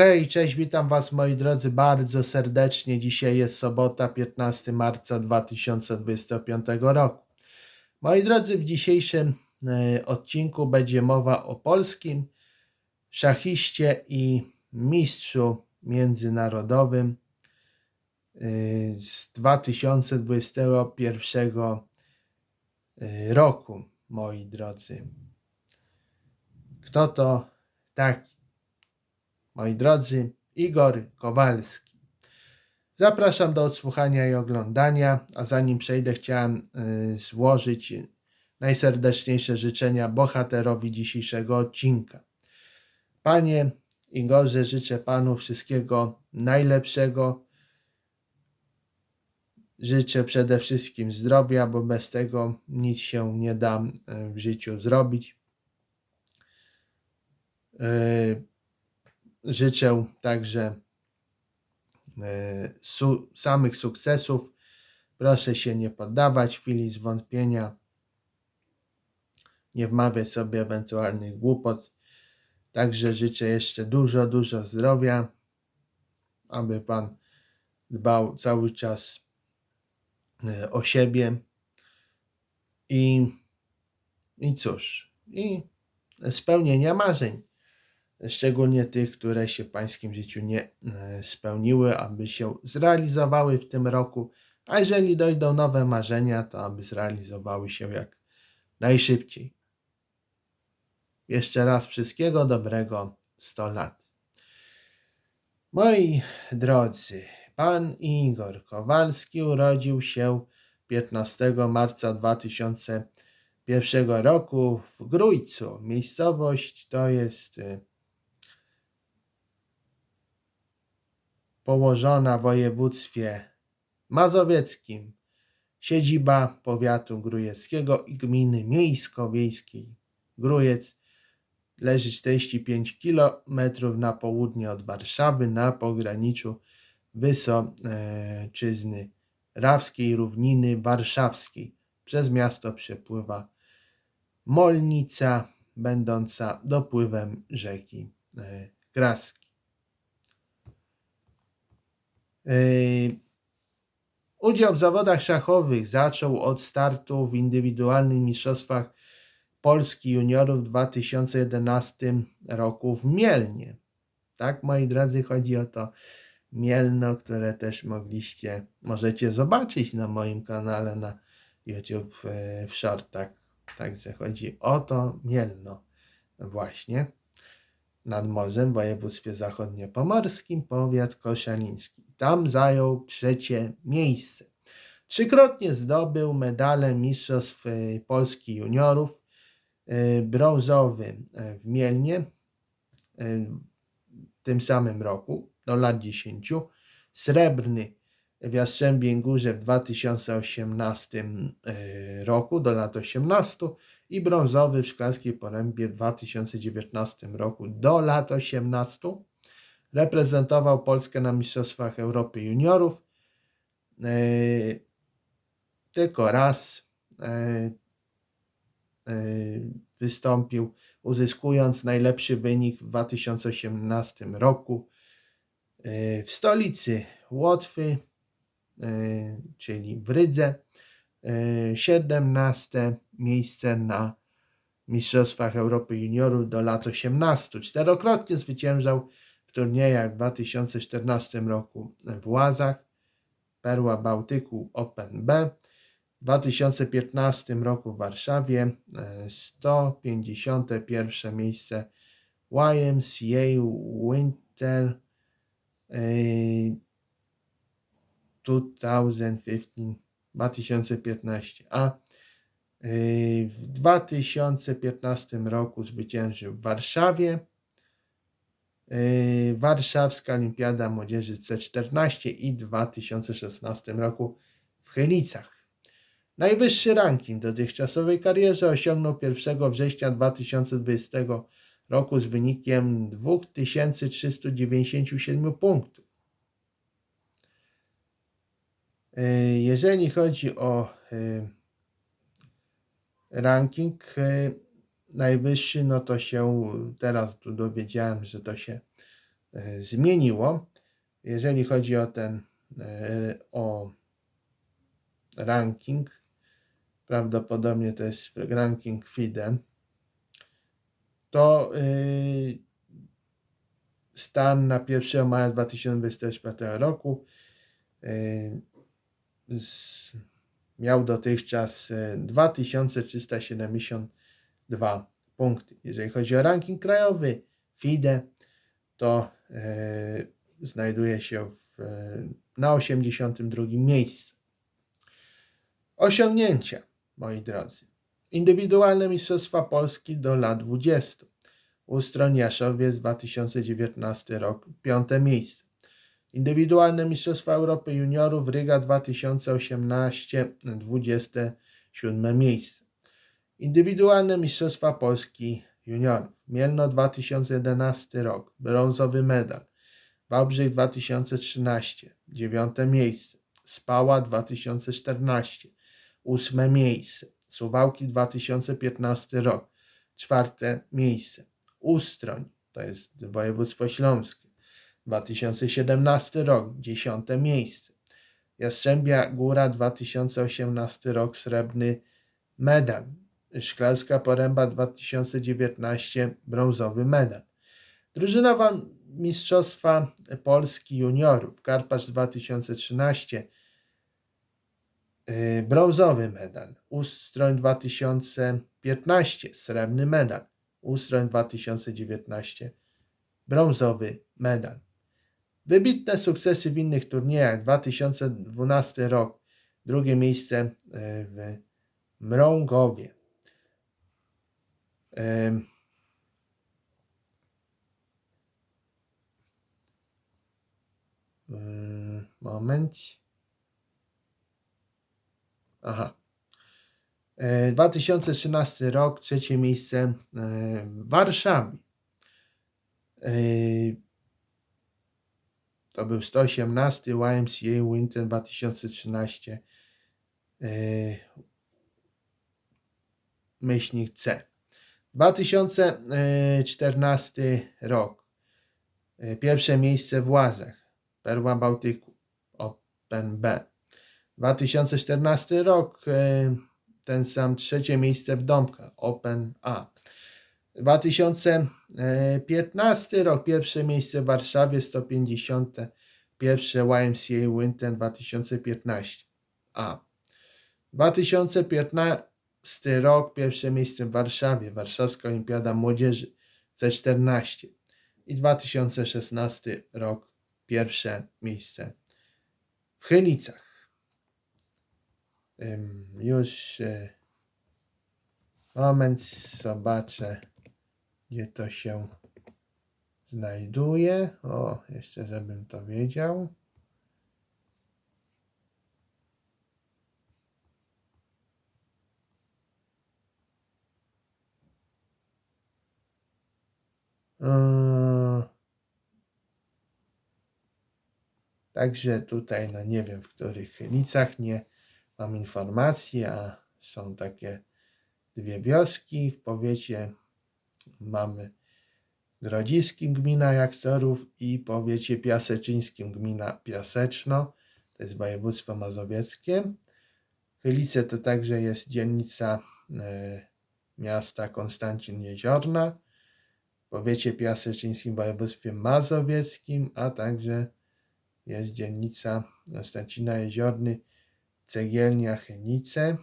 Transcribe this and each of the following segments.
Hej, cześć, witam Was moi drodzy bardzo serdecznie. Dzisiaj jest sobota, 15 marca 2025 roku. Moi drodzy, w dzisiejszym e, odcinku będzie mowa o polskim szachiście i mistrzu międzynarodowym e, z 2021 e, roku, moi drodzy. Kto to taki? Moi drodzy, Igor Kowalski. Zapraszam do odsłuchania i oglądania, a zanim przejdę, chciałem y, złożyć najserdeczniejsze życzenia bohaterowi dzisiejszego odcinka. Panie Igorze, życzę Panu wszystkiego najlepszego. Życzę przede wszystkim zdrowia, bo bez tego nic się nie da y, w życiu zrobić. Y, Życzę także e, su samych sukcesów. Proszę się nie poddawać w chwili zwątpienia. Nie wmawiać sobie ewentualnych głupot. Także życzę jeszcze dużo, dużo zdrowia, aby Pan dbał cały czas e, o siebie. I, i cóż, i spełnienia marzeń szczególnie tych, które się w Pańskim życiu nie e, spełniły, aby się zrealizowały w tym roku, a jeżeli dojdą nowe marzenia, to aby zrealizowały się jak najszybciej. Jeszcze raz wszystkiego dobrego 100 lat. Moi drodzy, pan Igor Kowalski urodził się 15 marca 2001 roku w Grójcu. Miejscowość to jest położona w województwie mazowieckim, siedziba powiatu grujeckiego i gminy miejsko-wiejskiej. Grujec leży 45 km na południe od Warszawy, na pograniczu Wysoczyzny Rawskiej Równiny Warszawskiej. Przez miasto przepływa Molnica, będąca dopływem rzeki e, Kraski. Yy, udział w zawodach szachowych zaczął od startu w indywidualnych mistrzostwach Polski juniorów w 2011 roku w Mielnie. Tak, moi drodzy, chodzi o to Mielno, które też mogliście, możecie zobaczyć na moim kanale na YouTube yy, w shortach. Także chodzi o to Mielno właśnie nad morzem w województwie zachodniopomorskim, powiat koszaliński. Tam zajął trzecie miejsce. Trzykrotnie zdobył medale Mistrzostw e, Polski Juniorów, e, brązowy e, w Mielnie w tym samym roku, do lat 10, srebrny w Jastrzębiem Górze w 2018 roku, do lat 18 i brązowy w Szklarskiej Porębie w 2019 roku do lat 18. Reprezentował Polskę na Mistrzostwach Europy Juniorów. E, tylko raz e, e, wystąpił, uzyskując najlepszy wynik w 2018 roku w stolicy Łotwy, czyli w Rydze. 17 miejsce na Mistrzostwach Europy Juniorów do lat 18. Czterokrotnie zwyciężał w turniejach w 2014 roku w Łazach, Perła Bałtyku Open B, w 2015 roku w Warszawie 151 miejsce YMCA Winter 2015 2015, a w 2015 roku zwyciężył w Warszawie. Y, Warszawska Olimpiada Młodzieży C14 i w 2016 roku w Chylicach. Najwyższy ranking dotychczasowej karierze osiągnął 1 września 2020 roku z wynikiem 2397 punktów. E, jeżeli chodzi o ranking e, najwyższy, no to się teraz tu dowiedziałem, że to się e, zmieniło. Jeżeli chodzi o ten e, o ranking, prawdopodobnie to jest ranking FIDE, to stan na 1 maja 2024 roku miał dotychczas y, 2372 punkty. Jeżeli chodzi o ranking krajowy FIDE, to y, znajduje się w, y, na 82 miejscu. Osiągnięcia, moi drodzy. Indywidualne Mistrzostwa Polski do lat 20. Ustroń Jaszowiec 2019 rok, piąte miejsce. Indywidualne Mistrzostwa Europy Juniorów Ryga 2018, 27 miejsce. Indywidualne Mistrzostwa Polski Juniorów Mielno 2011 rok, brązowy medal. Wałbrzych 2013, dziewiąte miejsce. Spała 2014, ósme miejsce. Suwałki 2015 rok, czwarte miejsce. Ustroń, to jest województwo śląskie, 2017 rok, dziesiąte miejsce. Jastrzębia Góra 2018 rok, srebrny medal. Szklarska Poręba 2019, brązowy medal. Drużynowa Mistrzostwa Polski Juniorów, Karpacz 2013, Yy, brązowy medal. Ustroń 2015, srebrny medal. Ustroń 2019, brązowy medal. Wybitne sukcesy w innych turniejach. 2012 rok, drugie miejsce yy, w Mrągowie. Yy, Moment. Aha. E, 2013 rok, trzecie miejsce e, w Warszawie. E, To był 118 YMCA Winter 2013 e, myślnik C. 2014 rok. E, Pierwsze miejsce w Łazach. Perła Bałtyku. Open B. 2014 rok, e, ten sam trzecie miejsce w Dąbkach, Open A. 2015 rok, pierwsze miejsce w Warszawie, 150. Pierwsze YMCA Winter 2015 A. 2015 rok, pierwsze miejsce w Warszawie, Warszawska Olimpiada Młodzieży C14. I 2016 rok, pierwsze miejsce w Chylicach. Już e, moment, zobaczę, gdzie to się znajduje. O, jeszcze żebym to wiedział. Yy. Także tutaj, no nie wiem w których chylicach, nie mam informacji, a są takie dwie wioski. W powiecie mamy Grodziskim gmina Jaktorów i powiecie piaseczyńskim gmina Piaseczno. To jest województwo mazowieckie. Chylice to także jest dzielnica e, miasta Konstancin Jeziorna. Powiecie piaseczyńskim województwie mazowieckim, a także jest dzielnica Konstancina Jeziorny cegielnia Chynice.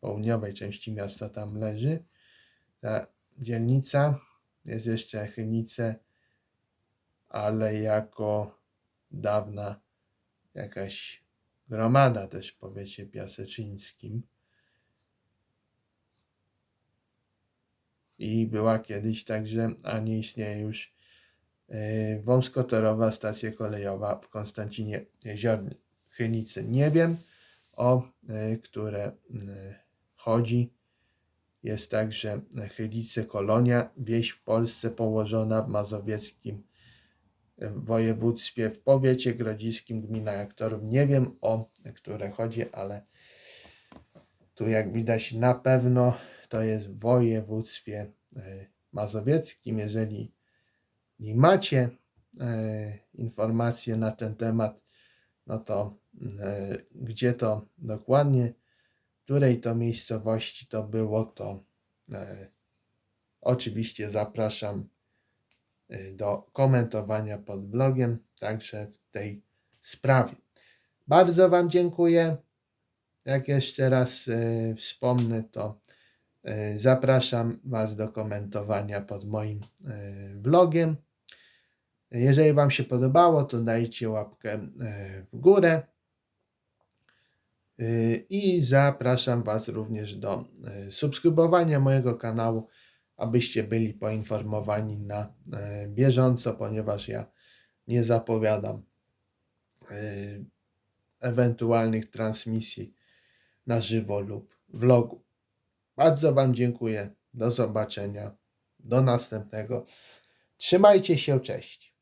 Południowej części miasta tam leży. Ta dzielnica jest jeszcze Chynice, ale jako dawna jakaś gromada też w powiecie piaseczyńskim. I była kiedyś także, a nie istnieje już, yy, wąskotorowa stacja kolejowa w Konstancinie Jeziornym. Chylicy nie wiem, o y, które chodzi. Jest także Chylice Kolonia, wieś w Polsce położona w mazowieckim województwie, w powiecie grodziskim, gmina Jaktorów. Nie wiem o które chodzi, ale tu jak widać na pewno to jest w województwie y, mazowieckim. Jeżeli i macie e, informacje na ten temat, no to e, gdzie to dokładnie, której to miejscowości to było, to e, oczywiście zapraszam e, do komentowania pod vlogiem, także w tej sprawie. Bardzo Wam dziękuję. Jak jeszcze raz e, wspomnę, to e, zapraszam Was do komentowania pod moim e, vlogiem. Jeżeli Wam się podobało, to dajcie łapkę e, w górę. E, I zapraszam Was również do e, subskrybowania mojego kanału, abyście byli poinformowani na e, bieżąco, ponieważ ja nie zapowiadam ewentualnych transmisji na żywo lub vlogu. Bardzo Wam dziękuję. Do zobaczenia. Do następnego. Trzymajcie się. Cześć.